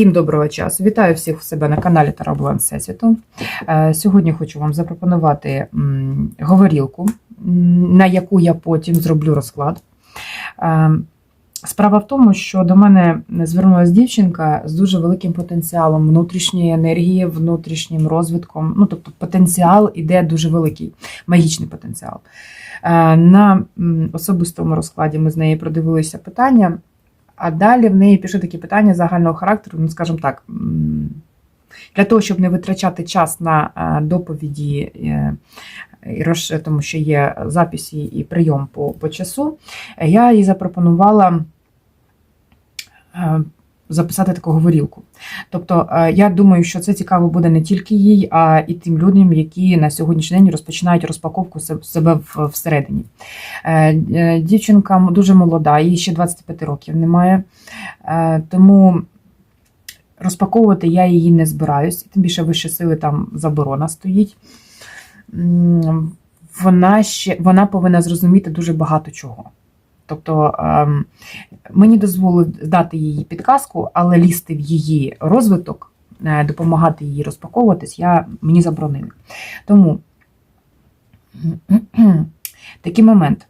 Всім доброго часу! Вітаю всіх у себе на каналі Тараблан Всесвіту. Е, Сьогодні хочу вам запропонувати говорілку, на яку я потім зроблю розклад. Е, Справа в тому, що до мене звернулася дівчинка з дуже великим потенціалом внутрішньої енергії, внутрішнім розвитком. Ну, тобто потенціал іде дуже великий, магічний потенціал. Е, На особистому розкладі ми з нею продивилися питання. А далі в неї пішли такі питання загального характеру, ну, скажімо так, для того, щоб не витрачати час на е, доповіді, е, тому що є записи і прийом по, по часу, я їй запропонувала е, записати таку говорілку. Тобто, е, я думаю, що це цікаво буде не тільки їй, а і тим людям, які на сьогоднішній день розпочинають розпаковку себе всередині. Е, е, Дівчинка дуже молода, їй ще 25 років немає. Тому розпаковувати я її не збираюсь, тим більше вище сили там заборона стоїть. Вона ще вона повинна зрозуміти дуже багато чого. Тобто ем, мені дозволили дати їй підказку, але лізти в її розвиток, е, допомагати їй розпаковуватись, я, мені заборонили. Тому такий момент,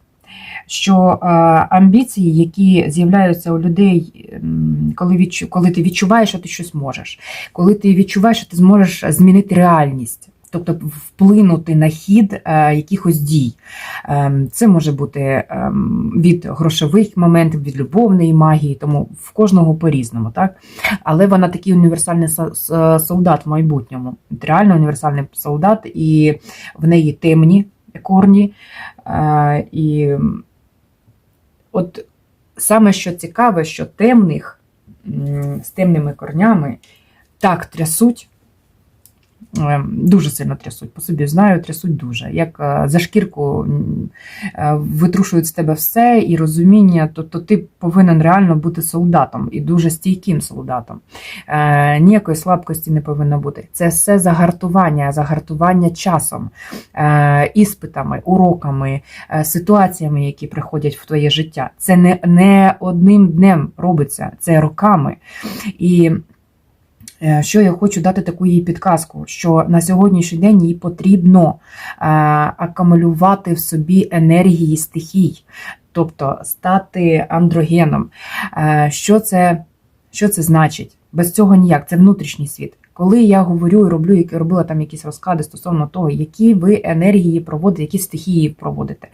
що е, амбіції, які з'являються у людей, коли, відчу, коли ти відчуваєш, що ти щось можеш, коли ти відчуваєш, що ти зможеш змінити реальність. Тобто вплинути на хід е, якихось дій. Ем, Це може бути ем, від грошових моментів, від любовної магії, тому в кожного по-різному, так? Але вона такий універсальний со- со- солдат в майбутньому. Реально універсальний солдат, і в неї темні корні. Е, І от саме що цікаве, що темних з темними корнями так трясуть. Е, Дуже сильно трясуть, по собі знаю, трясуть дуже. Як е, за шкірку е, витрушують з тебе все і розуміння, то, то ти повинен реально бути солдатом і дуже стійким солдатом. Ніякої слабкості не повинно бути. Це все загартування, загартування часом, іспитами, уроками, ситуаціями, які приходять в твоє життя. Це не, не одним днем робиться, це роками. І що я хочу дати таку їй підказку, що на сьогоднішній день їй потрібно е, акумулювати в собі енергії стихій, тобто стати андрогеном. Е, Що це, що це значить? Без цього ніяк, це внутрішній світ. Коли я говорю і роблю, як робила там якісь розклади стосовно того, які ви енергії проводите, які стихії проводите.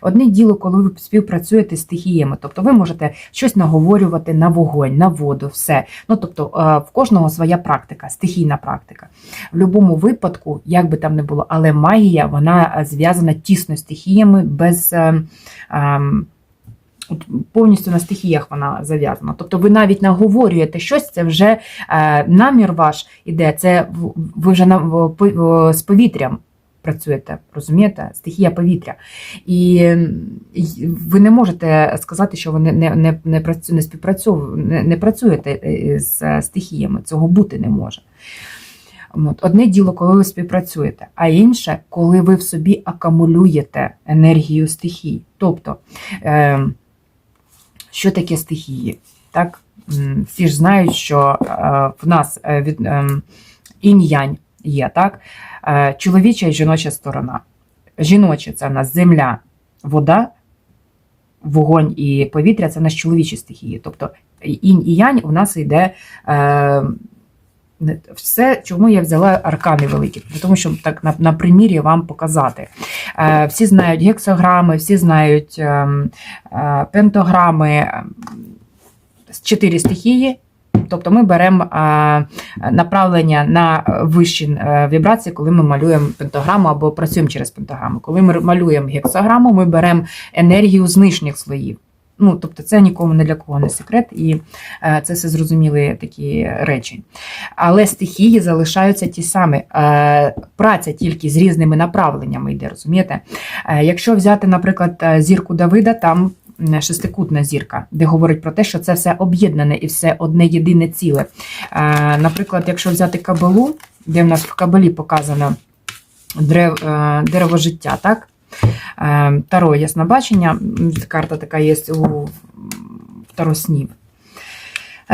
Одне діло, коли ви співпрацюєте з стихіями, тобто ви можете щось наговорювати на вогонь, на воду, все. Ну тобто е, в кожного своя практика, стихійна практика. В будь-якому випадку, як би там не було, але магія вона е, зв'язана тісно з стихіями, без. е, ем, От повністю на стихіях вона зав'язана. Тобто ви навіть наговорюєте щось, це вже е, намір ваш іде, це ви вже з повітрям працюєте, розумієте? Стихія повітря. І ви не можете сказати, що ви не, не, не, працю, не, співпрацьову- не, не працюєте е, з стихіями. Цього бути не може. От, одне діло, коли ви співпрацюєте, а інше, коли ви в собі акумулюєте енергію стихій. Тобто, е, що таке стихії? Так? Всі ж знають, що е, в нас е, від ем, інь-янь є, так? Е, Чоловіча і жіноча сторона. Жіноча це в нас земля, вода, вогонь і повітря це в нас чоловічі стихії. Тобто інь і янь у нас йде. Е, все, чому я взяла аркани великі, тому що так на, на примірі вам показати. Е, всі знають гексограми, всі знають ем, е, пентограми, ем, чотири стихії. Тобто ми беремо е, направлення на вищі е, вібрації, коли ми малюємо пентаграму або працюємо через пентаграму. Коли ми малюємо гексограму, ми беремо енергію з нижніх слоїв. Ну, тобто це нікому не для кого не секрет, і е, це все зрозуміли такі речі. Але стихії залишаються ті самі. Е, Праця тільки з різними направленнями йде, розумієте? Е, Якщо взяти, наприклад, зірку Давида, там шестикутна зірка, де говорить про те, що це все об'єднане і все одне єдине ціле. Наприклад, якщо взяти кабалу, де в нас в кабалі показано дерево життя, так? Е, Таро яснобачення, карта така є у Таро снів.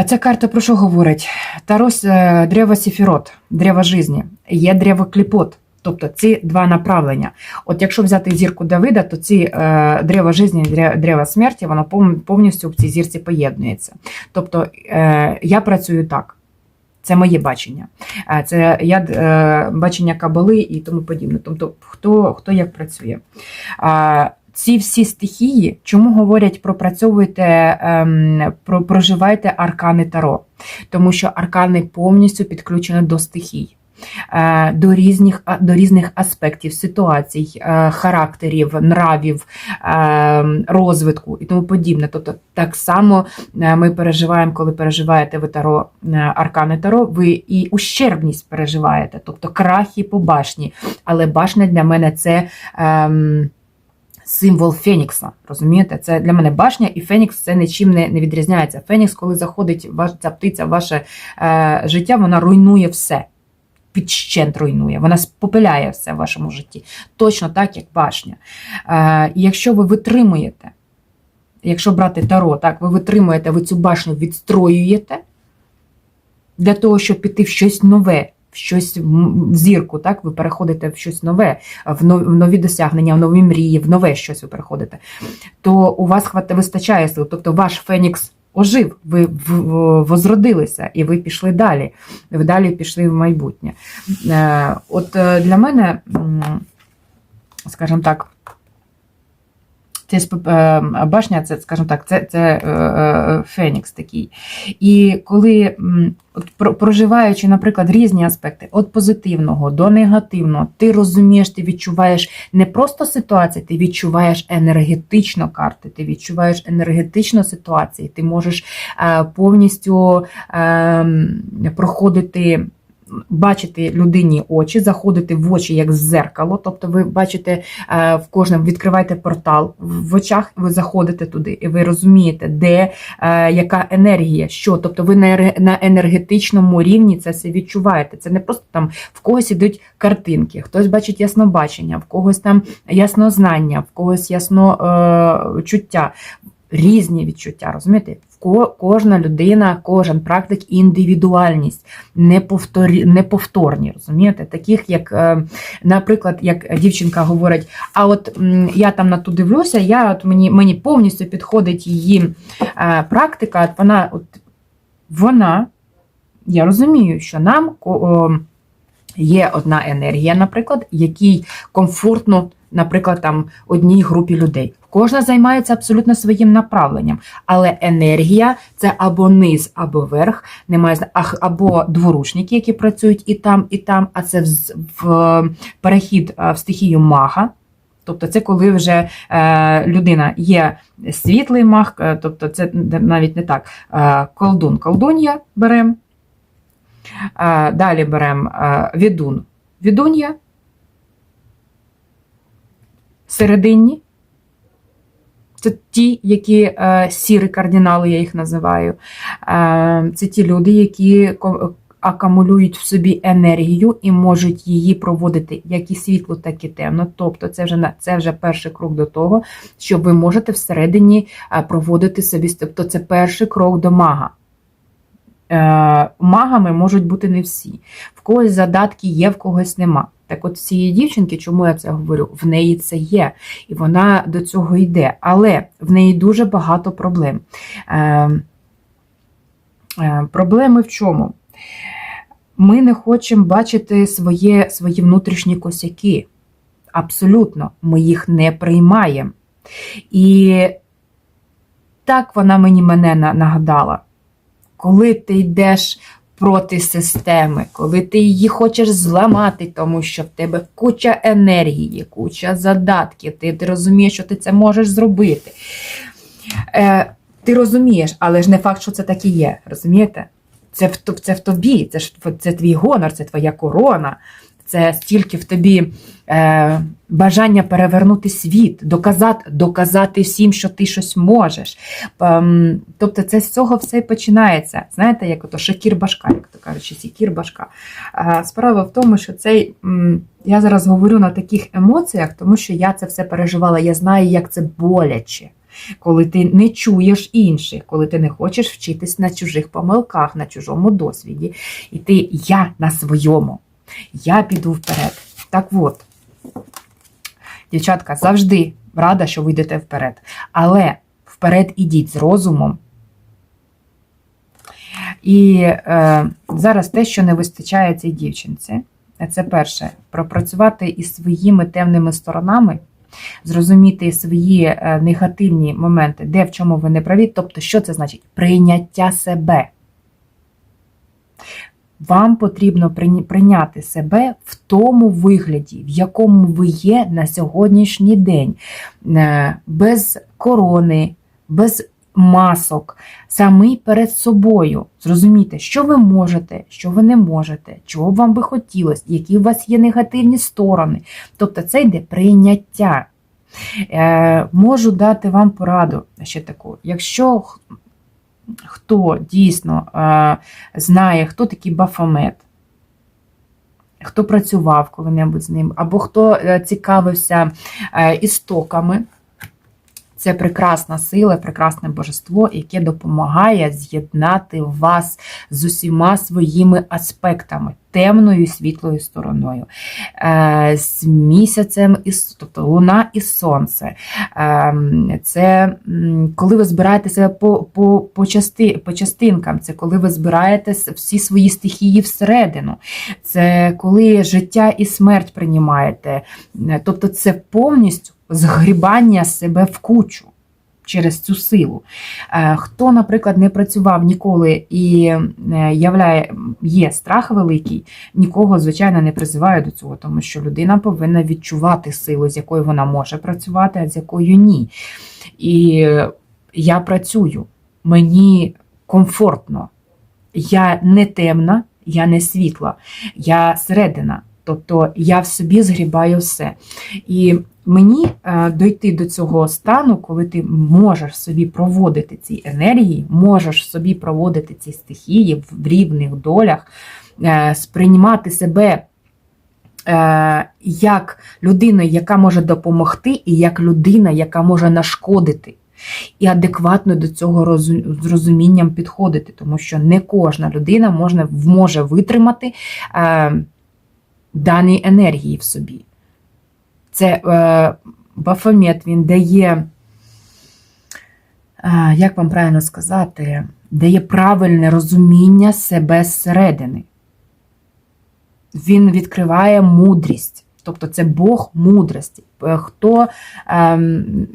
Ця карта про що говорить? Тарос е, древо Сіфірот, древо жизні, є древо кліпот. Тобто ці два направлення. От якщо взяти зірку Давида, то ці е, древо дре- древо смерті, воно повністю в цій зірці поєднується. Тобто е, я працюю так. Це моє бачення. Е, Це я е, бачення кабали і тому подібне. Тобто, хто, хто як працює. Ці всі стихії, чому говорять пропрацьовуйте, ем, про, проживайте аркани Таро, тому що аркани повністю підключені до стихій. Е, До різних, до різних аспектів, ситуацій, е, характерів, нравів, е, розвитку і тому подібне. Тобто, так само ми переживаємо, коли переживаєте ви таро аркани таро, ви і ущербність переживаєте, тобто крахи по башні. Але башня для мене це. Ем, Символ Фенікса, розумієте? Це для мене башня, і Фенікс це нічим не, не відрізняється. Фенікс, коли заходить ваш, ця птиця в ваше е, життя, вона руйнує все. Підщент руйнує, вона спопиляє все в вашому житті. Точно так, як башня. Е, і якщо ви витримуєте, якщо брати таро, так, ви витримуєте, ви цю башню відстроюєте для того, щоб піти в щось нове, в щось в зірку, так, ви переходите в щось нове, в но- в нові досягнення, в нові мрії, в нове щось ви переходите, то у вас вистачає сил. Тобто ваш Фенікс ожив, ви возродилися і ви пішли далі. Ви далі пішли в майбутнє. Е, От е, для мене, скажімо так, це е, башня, це, скажімо так, це, це е, е, Фенікс такий. І коли от проживаючи, наприклад, різні аспекти від позитивного до негативного, ти розумієш, ти відчуваєш не просто ситуацію, ти відчуваєш енергетично карти, ти відчуваєш енергетично ситуації, ти можеш повністю е, проходити. Бачити людині очі, заходити в очі як зеркало. Тобто, ви бачите е, в кожному, відкриваєте портал в очах, ви заходите туди, і ви розумієте, де е, яка енергія, що. Тобто, ви на, енергетичному рівні це все відчуваєте. Це не просто там в когось ідуть картинки, хтось бачить яснобачення, в когось там яснознання, в когось ясно е. Різні відчуття, розумієте? Кожна людина, кожен практик індивідуальність, неповторі, неповторні, розумієте? Таких, як, е, наприклад, як дівчинка говорить, а от я там на ту дивлюся, я от мені, мені повністю підходить її е, практика, от вона, от, вона, я розумію, що нам є одна енергія, наприклад, якій комфортно, наприклад, там одній групі людей. Кожна займається абсолютно своїм направленням, але енергія це або низ, або верх, немає або дворучники, які працюють і там, і там, а це в, перехід е, в стихію мага. Тобто це коли вже е, людина є світлий маг, е, тобто це навіть не так. Е, колдун, колдун'я беремо. Е, далі беремо е, відун, відун'я. Серединні. Це ті, які е, сірі кардинали, я їх називаю. Е, це ті люди, які акумулюють в собі енергію і можуть її проводити як і світло, так і темно. Тобто, це вже це вже перший крок до того, що ви можете всередині е, проводити собі. Тобто, це перший крок до мага. Е, Магами можуть бути не всі. В когось задатки є, в когось нема. Так от цієї дівчинки, чому я це говорю? В неї це є, і вона до цього йде. Але в неї дуже багато проблем. Е, е, Проблеми в чому? Ми не хочемо бачити своє, свої внутрішні косяки. Абсолютно, ми їх не приймаємо. І так вона мені мене нагадала. Коли ти йдеш проти системи, коли ти її хочеш зламати, тому що в тебе куча енергії, куча задатків, ти, ти розумієш, що ти це можеш зробити. Е, ти розумієш, але ж не факт, що це так і є. Розумієте? Це в, це в тобі, це ж це твій гонор, це твоя корона, це стільки в тобі е, бажання перевернути світ, доказати, доказати всім, що ти щось можеш. Ем, тобто, це з цього все і починається. Знаєте, як ото шакір башка, як то кажуть, сікір башка. Е, справа в тому, що цей. м, я зараз говорю на таких емоціях, тому що я це все переживала. Я знаю, як це боляче. коли ти не чуєш інших, коли ти не хочеш вчитись на чужих помилках, на чужому досвіді, і ти я на своєму, я піду вперед. Так от, дівчатка, завжди рада, що ви йдете вперед. Але вперед ідіть з розумом. І е, зараз те, що не вистачає цій дівчинці, це перше, пропрацювати із своїми темними сторонами, зрозуміти свої е, негативні моменти, де в чому ви не праві. Тобто, що це значить? Прийняття себе. Вам потрібно прийняти себе в тому вигляді, в якому ви є на сьогоднішній день, Е, без корони, без масок, самий перед собою. Зрозуміти, що ви можете, що ви не можете, чого б вам би хотілося, які у вас є негативні сторони. Тобто це йде прийняття. Е, можу дати вам пораду ще таку. Якщо хто дійсно е, знає, хто такий бафомет, хто працював коли-небудь з ним, або хто е, цікавився е, істоками, це прекрасна сила, прекрасне божество, яке допомагає з'єднати вас з усіма своїми аспектами, темною і світлою стороною, е, з місяцем, і, тобто луна і сонце. Е, Це коли ви збираєте себе по, по, по, части, по частинкам, це коли ви збираєте всі свої стихії всередину, це коли життя і смерть приймаєте. Е, Тобто це повністю згрібання себе в кучу через цю силу. Е, Хто, наприклад, не працював ніколи і е, являє, є страх великий, нікого, звичайно, не призиваю до цього, тому що людина повинна відчувати силу, з якою вона може працювати, а з якою ні. І я працюю, мені комфортно. Я не темна, я не світла, я середина. Тобто я в собі згрібаю все. І мені е, дойти до цього стану, коли ти можеш собі проводити ці енергії, можеш собі проводити ці стихії в рівних долях, е, сприймати себе е, як людина, яка може допомогти, і як людина, яка може нашкодити. І адекватно до цього з розумінням підходити, тому що не кожна людина можна, може витримати е, дані енергії в собі. Це е, Бафомет, він дає, е, як вам правильно сказати, дає правильне розуміння себе зсередини. Він відкриває мудрість, тобто це Бог мудрості. Е, Хто ем,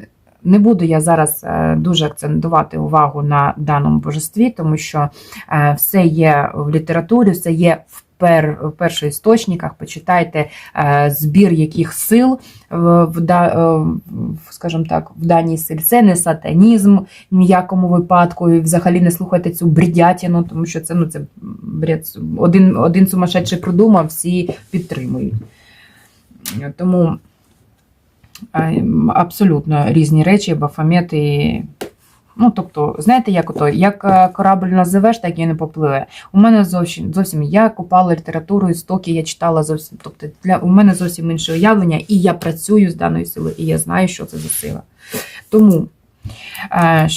не буду я зараз е, дуже акцентувати увагу на даному божестві, тому що е, все є в літературі, все є в пер, першоісточниках. Почитайте е, збір яких сил е, в, скажімо так, в даній силі. Це не сатанізм в ніякому випадку. І взагалі не слухайте цю бредятину, тому що це ну це бред. Один, один сумасшедший придумав, всі підтримують. Тому е, абсолютно різні речі, бафомети. Ну, тобто, знаєте, як ото, як е, корабль називеш, так і не попливе. У мене зовсім зовсім я купала літературу, істоки, я читала зовсім. Тобто для у мене зовсім інше уявлення, і я працюю з даною силою, і я знаю, що це за сила. Тому е,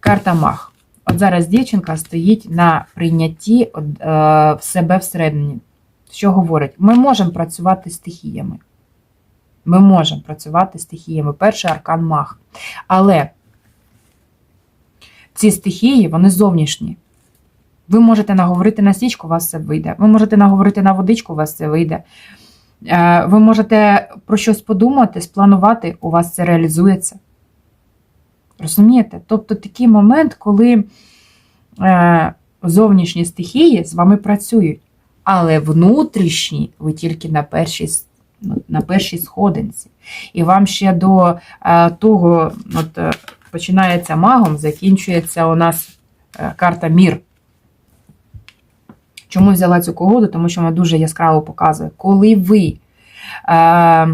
карта Мах. От зараз дівчинка стоїть на прийнятті е, себе всередині. Що говорить? Ми можемо працювати стихіями. Ми можемо працювати стихіями. Перший аркан Мах. Але ці стихії, вони зовнішні. Ви можете наговорити на свічку, у вас все вийде. Ви можете наговорити на водичку, у вас все вийде. Е, Ви можете про щось подумати, спланувати, у вас це реалізується. Розумієте? Тобто такий момент, коли е, зовнішні стихії з вами працюють, але внутрішні ви тільки на першій, на першій сходинці. І вам ще до е, того, от е, починається магом, закінчується у нас е, карта Мір. Чому взяла цю колоду? Тому що вона дуже яскраво показує, коли ви е,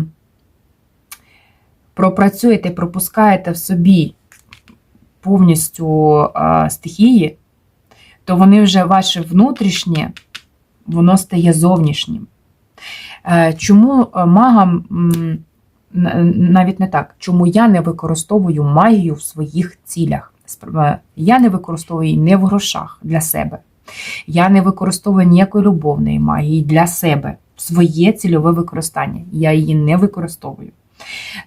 пропрацюєте, пропускаєте в собі повністю е, стихії, то вони вже ваше внутрішнє, воно стає зовнішнім. Е, Чому е, магам навіть не так, чому я не використовую магію в своїх цілях. Я не використовую її не в грошах для себе. Я не використовую ніякої любовної магії для себе. Своє цільове використання. Я її не використовую.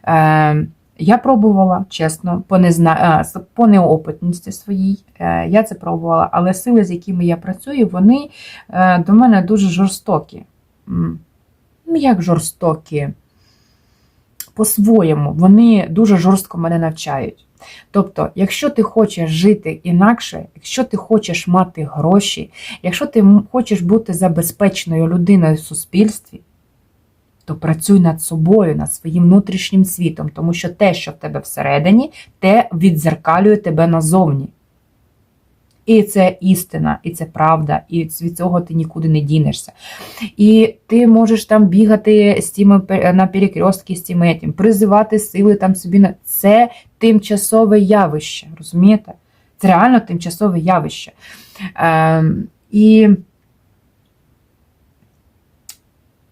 Е, я пробувала, чесно, по, незна... по неопитності своїй. Е, я це пробувала, але сили, з якими я працюю, вони е, до мене дуже жорстокі. Ну, як жорстокі? По-своєму, вони дуже жорстко мене навчають. Тобто, якщо ти хочеш жити інакше, якщо ти хочеш мати гроші, якщо ти хочеш бути забезпеченою людиною в суспільстві, то працюй над собою, над своїм внутрішнім світом, тому що те, що в тебе всередині, те відзеркалює тебе назовні. І це істина, і це правда, і від цього ти нікуди не дінешся. І ти можеш там бігати з тими на перекрестки, з тим етім, призивати сили там собі на це тимчасове явище. Розумієте? Це реально тимчасове явище. Ем, і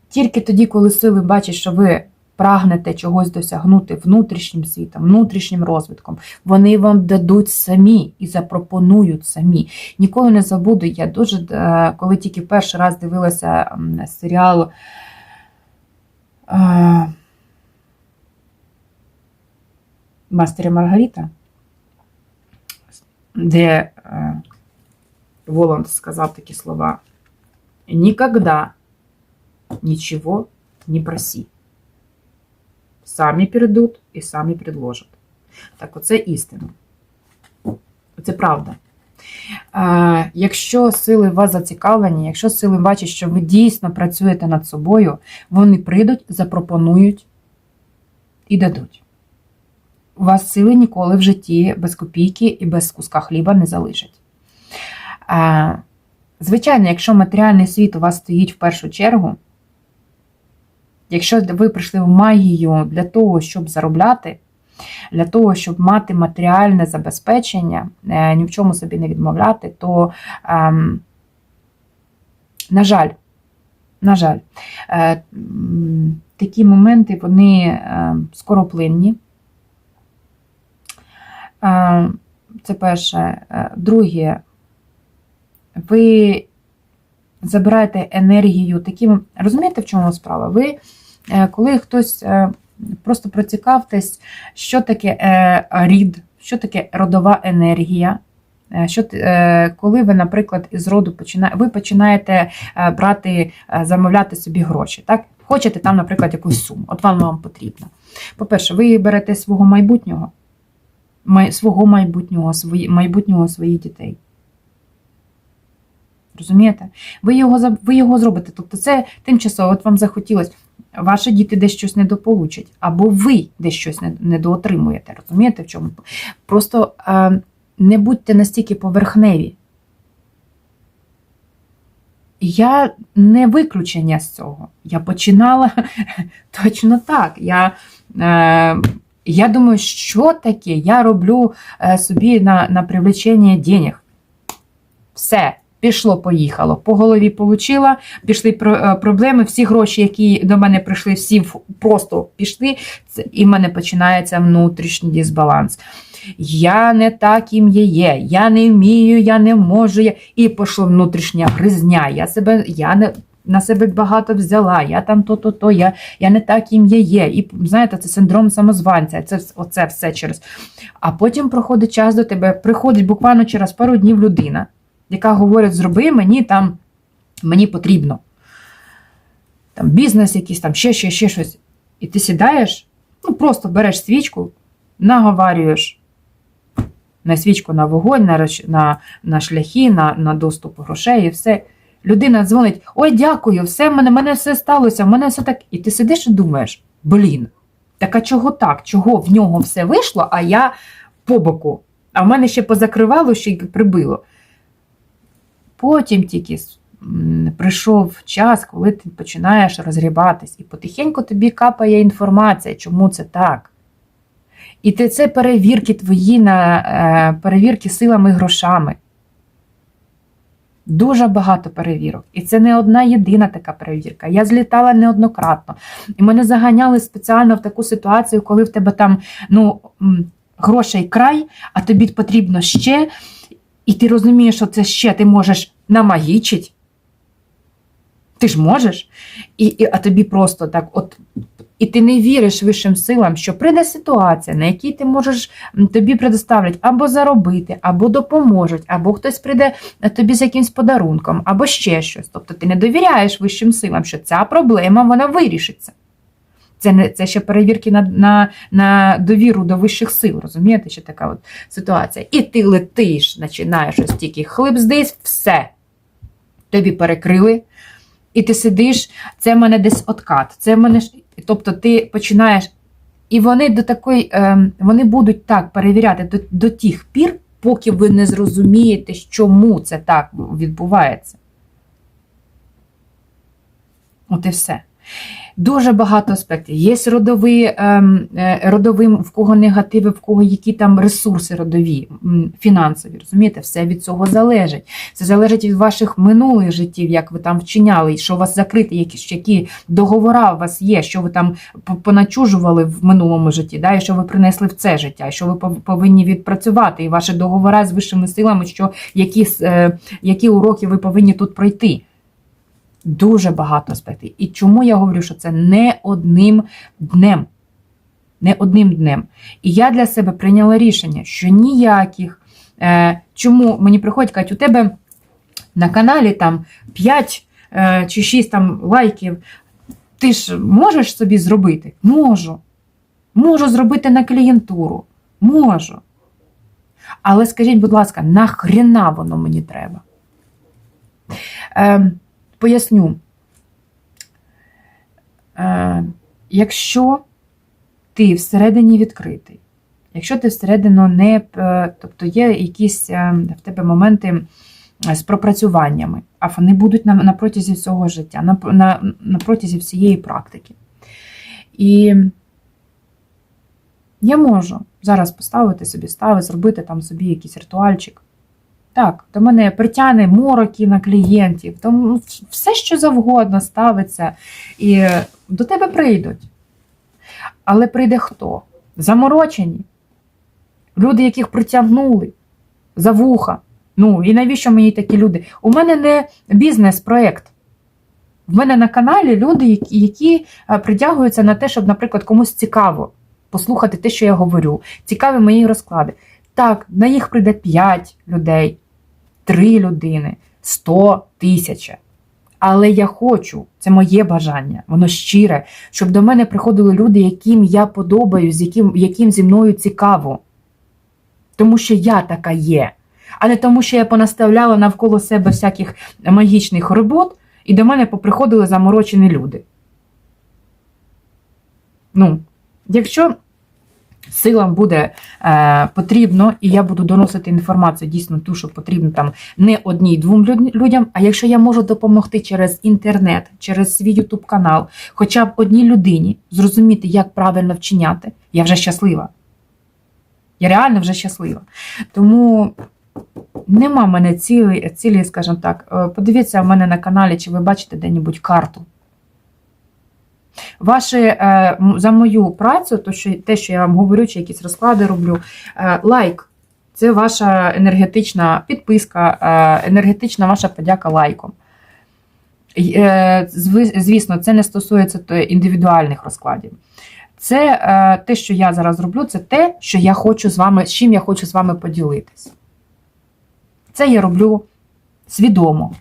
тільки тоді, коли сили бачать, що ви прагнете чогось досягнути внутрішнім світом, внутрішнім розвитком, вони вам дадуть самі і запропонують самі. Ніколи не забуду, я дуже, е, коли тільки перший раз дивилася серіал. е, Мастер і Маргарита, де е, Воланд сказав такі слова: Нікогда нічого не проси. Самі перейдуть і самі предложать. Так, оце істина. Це правда. Якщо сили вас зацікавлені, якщо сили бачать, що ви дійсно працюєте над собою, вони прийдуть, запропонують і дадуть. У вас сили ніколи в житті без копійки і без куска хліба не залишать. Звичайно, якщо матеріальний світ у вас стоїть в першу чергу, якщо ви прийшли в магію для того, щоб заробляти, для того, щоб мати матеріальне забезпечення, е, ні в чому собі не відмовляти, то, ем, на жаль, на жаль, е, такі моменти вони е, скороплинні. Е, Це перше. Е, Друге, ви забираєте енергію таким. Розумієте, в чому справа? Ви, коли хтось е, просто процікавтесь, що таке е, рід, що таке родова енергія. е, Що, е, коли ви, наприклад, із роду починаєте, ви починаєте е, брати, е, замовляти собі гроші, так? Хочете там, наприклад, якусь суму, от вам вам потрібно. По-перше, ви берете свого майбутнього, май- свого майбутнього, свої, майбутнього своїх дітей. Розумієте? Ви його, ви його зробите. Тобто це тимчасово, от вам захотілося, ваші діти десь щось недополучать, або ви десь щось недоотримуєте. Розумієте, в чому? Просто е, не будьте настільки поверхневі. Я не виключення з цього. Я починала точно так. Я, е, я думаю, що таке? Я роблю е, собі на, на привлечення денег. Все, пішло, поїхало. По голові получила, пішли е, проблеми, всі гроші, які до мене прийшли, всі просто пішли, і в мене починається внутрішній дисбаланс. Я не так є, я не вмію, я не можу. Я... І пішло внутрішня гризня. Я себе, я не. На себе багато взяла, я там то-то, то, я, я не так їм є. І знаєте, це синдром самозванця, це оце все через. А потім проходить час до тебе, приходить буквально через пару днів людина, яка говорить: зроби мені там, мені потрібно. Там бізнес якийсь, там ще, ще, ще щось. І ти сідаєш, ну просто береш свічку, наговарюєш на свічку на вогонь, на, на, на шляхи, на, на доступ грошей і все. Людина дзвонить: Ой, дякую, все, в мене, мене все сталося, в мене все так. І ти сидиш і думаєш: блін, так а чого так? Чого в нього все вийшло, а я по боку. А в мене ще позакривало, ще й прибило. Потім тільки прийшов час, коли ти починаєш розгрібатись, і потихеньку тобі капає інформація, чому це так. І ти це перевірки твої на е, перевірки силами грошами. Дуже багато перевірок. І це не одна єдина така перевірка. Я злітала неоднократно. І мене заганяли спеціально в таку ситуацію, коли в тебе там ну, грошей край, а тобі потрібно ще. І ти розумієш, що це ще ти можеш намагічить. Ти ж можеш, і, і, а тобі просто так, от, і ти не віриш вищим силам, що прийде ситуація, на якій ти можеш тобі предоставлять або заробити, або допоможуть, або хтось прийде е, тобі з якимсь подарунком, або ще щось. Тобто ти не довіряєш вищим силам, що ця проблема вона вирішиться. Це не це ще перевірки на, на, на довіру до вищих сил, розумієте, що така от ситуація. І ти летиш, починаєш ось тільки хлип все. Тобі перекрили, і ти сидиш, це в мене десь откат, це в мене. Тобто ти починаєш. І вони до такої, е, вони будуть так перевіряти до, до тих пір, поки ви не зрозумієте, чому це так відбувається. От і все. Дуже багато аспектів. Є родові, ем, е, родові, в кого негативи, в кого які там ресурси родові, фінансові. Розумієте, все від цього залежить. Це залежить від ваших минулих життів, як ви там вчиняли, що у вас закриті, які, які договора у вас є, що ви там поначужували в минулому житті, да, і що ви принесли в це життя, і що ви пов- повинні відпрацювати, і ваші договори з вищими силами, що які, е, які уроки ви повинні тут пройти. Дуже багато аспектів. І чому я говорю, що це не одним днем. Не одним днем. І я для себе прийняла рішення, що ніяких. Е, чому мені приходять, кажуть, у тебе на каналі там 5 е, чи 6 там лайків. Ти ж можеш собі зробити? Можу. Можу зробити на клієнтуру. Можу. Але скажіть, будь ласка, нахрена воно мені треба? Е, Поясню. Е, якщо ти всередині відкритий, якщо ти всередину не. е, Тобто є якісь е, в тебе моменти з пропрацюваннями, а вони будуть на, на протязі всього життя, на, на, на протязі всієї практики. І я можу зараз поставити собі стави, зробити там собі якийсь ритуальчик. Так, до мене притягне мороки на клієнтів, тому все, що завгодно ставиться, і до тебе прийдуть. Але прийде хто? Заморочені. Люди, яких притягнули за вуха. Ну, і навіщо мені такі люди? У мене не бізнес-проєкт. В мене на каналі люди, які, е, притягуються на те, щоб, наприклад, комусь цікаво послухати те, що я говорю. Цікаві мої розклади. Так, на їх прийде 5 людей, 3 людини, 100 тисяча. Але я хочу, це моє бажання, воно щире, щоб до мене приходили люди, яким я подобаюсь, яким, яким зі мною цікаво. Тому що я така є. А не тому, що я понаставляла навколо себе всяких магічних робот, і до мене поприходили заморочені люди. Ну, якщо силам буде е, потрібно, і я буду доносити інформацію дійсно ту, що потрібно там не одній-двом людям. А якщо я можу допомогти через інтернет, через свій ютуб канал, хоча б одній людині зрозуміти, як правильно вчиняти, я вже щаслива. Я реально вже щаслива. Тому нема в мене цілі, цілі, скажімо так. Е, Подивіться в мене на каналі, чи ви бачите де-небудь карту. Ваші, е, за мою працю, то, що, те, що я вам говорю, чи якісь розклади роблю, е, лайк це ваша енергетична підписка, е, енергетична ваша подяка лайком. Звісно, це не стосується індивідуальних розкладів. Це те, що я зараз роблю, це те, що я хочу з вами, з чим я хочу з вами поділитись. Це я роблю свідомо,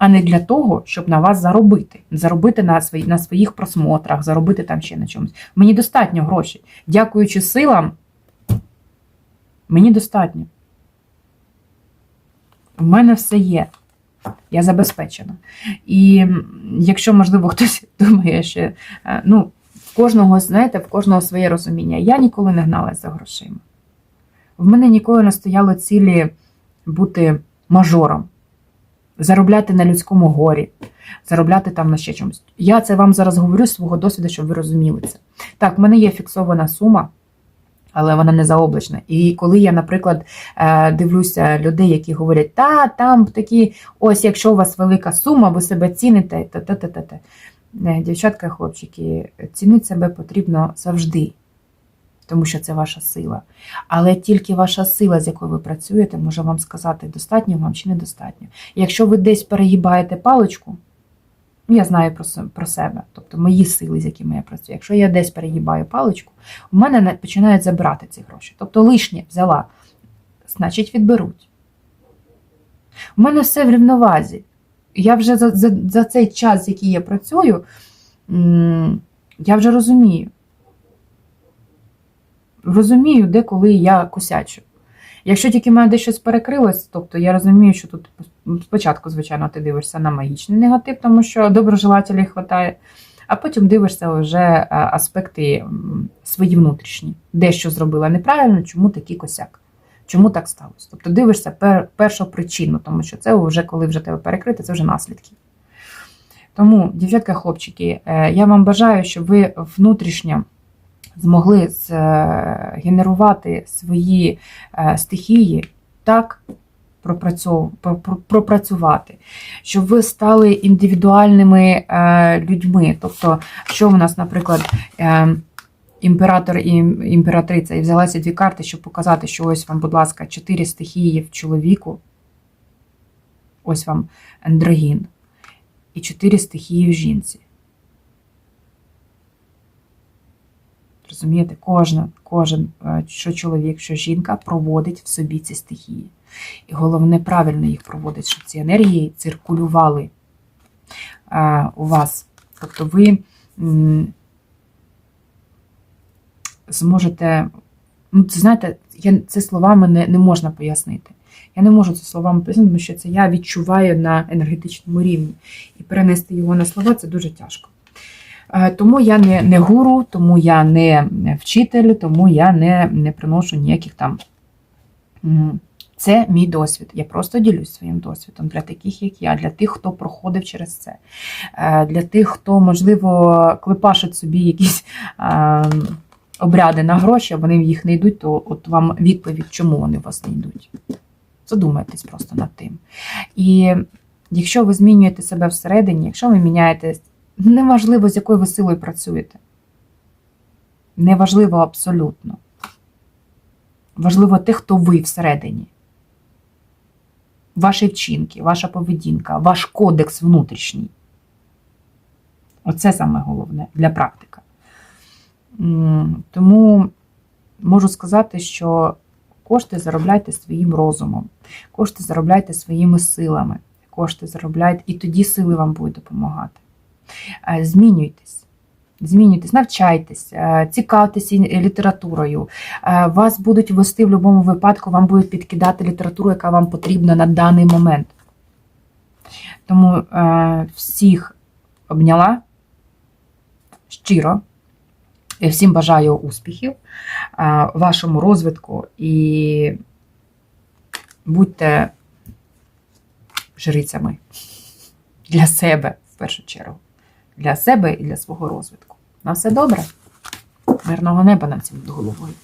а не для того, щоб на вас заробити. Заробити на, свої, на своїх просмотрах, заробити там ще на чомусь. Мені достатньо грошей. Дякуючи силам, мені достатньо. В мене все є. Я забезпечена. І якщо, можливо, хтось думає, що е, ну, в кожного, знаєте, в кожного своє розуміння. Я ніколи не гналася за грошима. В мене ніколи не стояло цілі бути мажором, заробляти на людському горі, заробляти там на ще чомусь. Я це вам зараз говорю з свого досвіду, щоб ви розуміли це. Так, в мене є фіксована сума, Але вона не заоблачна. І коли я, наприклад, е, дивлюся людей, які говорять, та там такі, ось якщо у вас велика сума, ви себе ціните, та та та та та Дівчатка, хлопчики, цінити себе потрібно завжди, тому що це ваша сила. Але тільки ваша сила, з якою ви працюєте, може вам сказати, достатньо вам чи недостатньо. Якщо ви десь перегибаєте паличку, я знаю про себе, тобто мої сили, з якими я працюю. Якщо я десь перегибаю паличку, у мене починають забирати ці гроші. Тобто лишнє взяла, значить відберуть. У мене все в рівновазі. Я вже за, за, за цей час, який я працюю, я вже розумію. Розумію, де коли я косячу. Якщо тільки мене десь щось перекрилось, тобто я розумію, що тут спочатку, звичайно, ти дивишся на магічний негатив, тому що доброжелателів вистачає, а потім дивишся вже е, аспекти свої внутрішні, де що зробила неправильно, чому такий косяк, чому так сталося. Тобто дивишся пер, першу причину, тому що це вже коли вже тебе перекрити, це вже наслідки. Тому, дівчатка, хлопчики, е, я вам бажаю, щоб ви внутрішньо змогли згенерувати свої е, стихії так пропрацювати, щоб ви стали індивідуальними е, людьми. Тобто, що в нас, наприклад, е, імператор і імператриця, і взялася дві карти, щоб показати, що ось вам, будь ласка, чотири стихії в чоловіку, ось вам андрогін, і чотири стихії в жінці. Розумієте, кожен, кожен, е, що чоловік, що жінка проводить в собі ці стихії. І головне, правильно їх проводить, щоб ці енергії циркулювали е, у вас. Тобто ви зможете, ну, це, знаєте, я, це словами не, не можна пояснити. Я не можу це словами пояснити, тому що це я відчуваю на енергетичному рівні. І перенести його на слова це дуже тяжко. Е, Тому я не, не гуру, тому я не вчитель, тому я не, не приношу ніяких там. Це мій досвід. Я просто ділюсь своїм досвідом для таких, як я, для тих, хто проходив через це, Е, для тих, хто, можливо, клепашить собі якісь е, обряди на гроші, а вони їх не йдуть, то от вам відповідь, чому вони у вас не йдуть. Задумайтесь просто над тим. І якщо ви змінюєте себе всередині, якщо ви міняєте Неважливо, з якою ви силою працюєте. Неважливо абсолютно. Важливо те, хто ви всередині. Ваші вчинки, ваша поведінка, ваш кодекс внутрішній. Оце саме головне для практика. Тому можу сказати, що кошти заробляйте своїм розумом, кошти заробляйте своїми силами, кошти заробляйте, і тоді сили вам будуть допомагати. Е, Змінюйтесь. Змінюйтесь, навчайтесь, е, цікавтеся літературою. Е, Вас будуть вести в будь-якому випадку, вам будуть підкидати літературу, яка вам потрібна на даний момент. Тому всіх обняла щиро. Я всім бажаю успіхів вашому розвитку і будьте жрицями для себе в першу чергу для себе і для свого розвитку. На все добре. Мирного неба над цим головою.